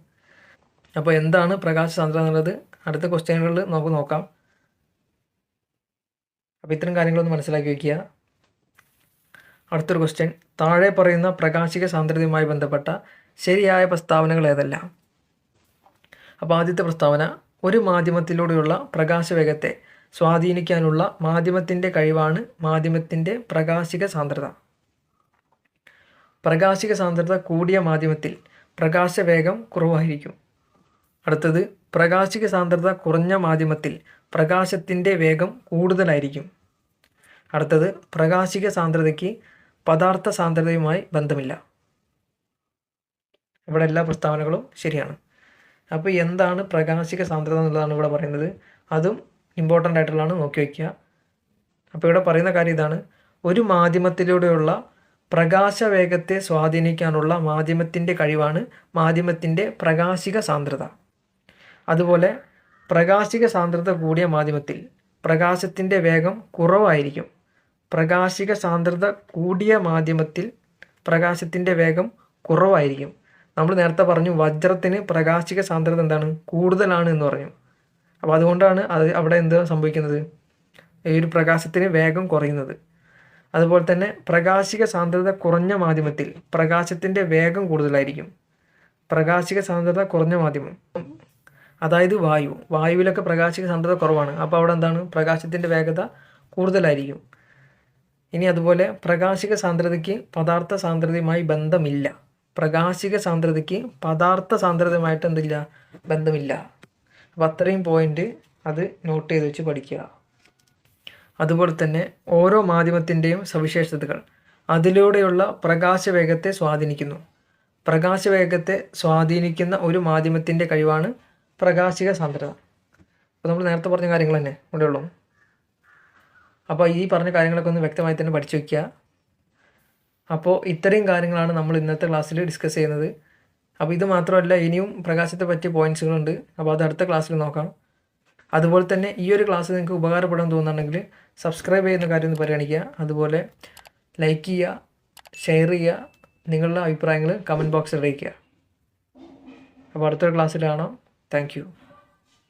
അപ്പോൾ എന്താണ് പ്രകാശ സാന്ദ്രത എന്നുള്ളത്? അടുത്ത ക്വസ്റ്റ്യനുകളിൽ നമുക്ക് നോക്കാം. അപ്പോൾ ഇത്തരം കാര്യങ്ങളൊന്ന് മനസ്സിലാക്കി വയ്ക്കുക അടുത്തൊരു ക്വസ്റ്റ്യൻ താഴെ പറയുന്ന പ്രകാശിക സാന്ദ്രതയുമായി ബന്ധപ്പെട്ട ശരിയായ പ്രസ്താവനകൾ ഏതെല്ലാം? അപ്പോൾ ആദ്യത്തെ പ്രസ്താവന ഒരു മാധ്യമത്തിലൂടെയുള്ള പ്രകാശവേഗത്തെ സ്വാധീനിക്കാനുള്ള മാധ്യമത്തിന്റെ കഴിവാണ് മാധ്യമത്തിന്റെ പ്രകാശിക സാന്ദ്രത. പ്രകാശിക സാന്ദ്രത കൂടിയ മാധ്യമത്തിൽ പ്രകാശവേഗം കുറവായിരിക്കും. അടുത്തത് പ്രകാശിക സാന്ദ്രത കുറഞ്ഞ മാധ്യമത്തിൽ പ്രകാശത്തിന്റെ വേഗം കൂടുതലായിരിക്കും. അടുത്തത് പ്രകാശിക സാന്ദ്രതയ്ക്ക് പദാർത്ഥ സാന്ദ്രതയുമായി ബന്ധമില്ല. ഇവിടെ എല്ലാ പ്രസ്താവനകളും ശരിയാണ്. അപ്പോൾ എന്താണ് പ്രകാശിക സാന്ദ്രത എന്നുള്ളതാണ് ഇവിടെ പറയുന്നത്. അതും ഇമ്പോർട്ടന്റ് ആയിട്ടുള്ളതാണ് നോക്കി വയ്ക്കുക. അപ്പോൾ ഇവിടെ പറയുന്ന കാര്യം ഇതാണ്. ഒരു മാധ്യമത്തിലൂടെയുള്ള പ്രകാശ വേഗത്തെ സ്വാധീനിക്കാനുള്ള മാധ്യമത്തിന്റെ കഴിവാണ് മാധ്യമത്തിന്റെ പ്രകാശിക സാന്ദ്രത. അതുപോലെ പ്രകാശിക സാന്ദ്രത കൂടിയ മാധ്യമത്തിൽ പ്രകാശത്തിന്റെ വേഗം കുറവായിരിക്കും. പ്രകാശിക സാന്ദ്രത കൂടിയ മാധ്യമത്തിൽ പ്രകാശത്തിന്റെ വേഗം കുറവായിരിക്കും. നമ്മൾ നേരത്തെ പറഞ്ഞു വജ്രത്തിന് പ്രകാശിക സാന്ദ്രത എന്താണ്? കൂടുതലാണ് എന്ന് പറഞ്ഞു. അപ്പോൾ അതുകൊണ്ടാണ് അത് അവിടെ എന്ത് സംഭവിക്കുന്നത്? ഈ ഒരു പ്രകാശത്തിന് വേഗം കുറയുന്നത്. അതുപോലെ തന്നെ പ്രകാശിക സാന്ദ്രത കുറഞ്ഞ മാധ്യമത്തിൽ പ്രകാശത്തിന്റെ വേഗം കൂടുതലായിരിക്കും. പ്രകാശിക സാന്ദ്രത കുറഞ്ഞ മാധ്യമം. അതായത് വായു. വായുവിലൊക്കെ പ്രകാശിക സാന്ദ്രത കുറവാണ്. അപ്പോൾ അവിടെ എന്താണ്? പ്രകാശത്തിന്റെ വേഗത കൂടുതലായിരിക്കും. ഇനി അതുപോലെ പ്രകാശിക സാന്ദ്രതയ്ക്ക് പദാർത്ഥ സാന്ദ്രതയുമായി ബന്ധമില്ല. പ്രകാശിക സാന്ദ്രതയ്ക്ക് പദാർത്ഥ സാന്ദ്രതയുമായിട്ട് എന്തില്ല? ബന്ധമില്ല. അപ്പോൾ അത്രയും പോയിന്റ് അത് നോട്ട് ചെയ്ത് വെച്ച് പഠിക്കുക. അതുപോലെ തന്നെ ഓരോ മാധ്യമത്തിന്റെയും സവിശേഷതകൾ. അതിലൂടെയുള്ള പ്രകാശവേഗത്തെ സ്വാധീനിക്കുന്നു. പ്രകാശവേഗത്തെ സ്വാധീനിക്കുന്ന ഒരു മാധ്യമത്തിന്റെ കഴിവാണ് പ്രകാശിക സാന്ദ്രത. അപ്പോൾ നമ്മൾ നേരത്തെ പറഞ്ഞ കാര്യങ്ങൾ തന്നെ ഇവിടെ ഉള്ളൂ. അപ്പോൾ ഈ പറഞ്ഞ കാര്യങ്ങളൊക്കെ ഒന്ന് വ്യക്തമായി തന്നെ പഠിച്ചു വയ്ക്കുക അപ്പോൾ ഇത്രയും കാര്യങ്ങളാണ് നമ്മൾ ഇന്നത്തെ ക്ലാസ്സിൽ ഡിസ്കസ് ചെയ്യുന്നത്. അപ്പോൾ ഇത് മാത്രമല്ല ഇനിയും പ്രകാശത്തെ പറ്റിയ പോയിന്റ്സുകളുണ്ട് അപ്പോൾ അത് അടുത്ത ക്ലാസ്സിൽ നോക്കാം. അതുപോലെ തന്നെ ഈ ഒരു ക്ലാസ് നിങ്ങൾക്ക് ഉപകാരപ്പെടാൻ തോന്നുന്നുണ്ടെങ്കിൽ സബ്സ്ക്രൈബ് ചെയ്യുന്ന കാര്യം ഒന്ന് പരിഗണിക്കുക. അതുപോലെ ലൈക്ക് ചെയ്യുക ഷെയർ ചെയ്യുക നിങ്ങളുടെ അഭിപ്രായങ്ങൾ കമന്റ് ബോക്സിൽ അറിയിക്കുക. അപ്പോൾ അടുത്തൊരു ക്ലാസ്സിൽ കാണാം. Thank you.